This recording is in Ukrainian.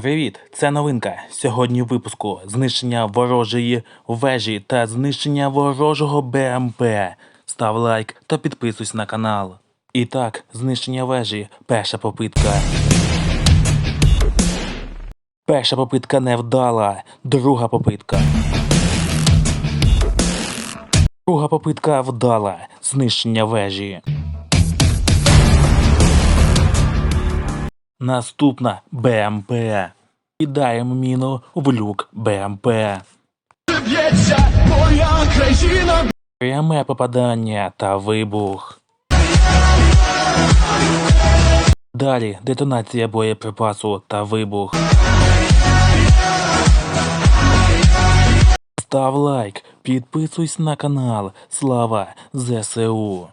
Привіт, це новинка. Сьогодні в випуску знищення ворожої вежі та знищення ворожого БМП. Став лайк та підписуйся на канал. І так, знищення вежі. Перша попитка. Перша попитка не вдала. Друга попитка. Друга попитка вдала. Знищення вежі. Наступна БМП. Кидаємо міну в люк БМП. Пряме попадання та вибух. Далі детонація боєприпасу та вибух. Став лайк, підписуйся на канал. Слава ЗСУ.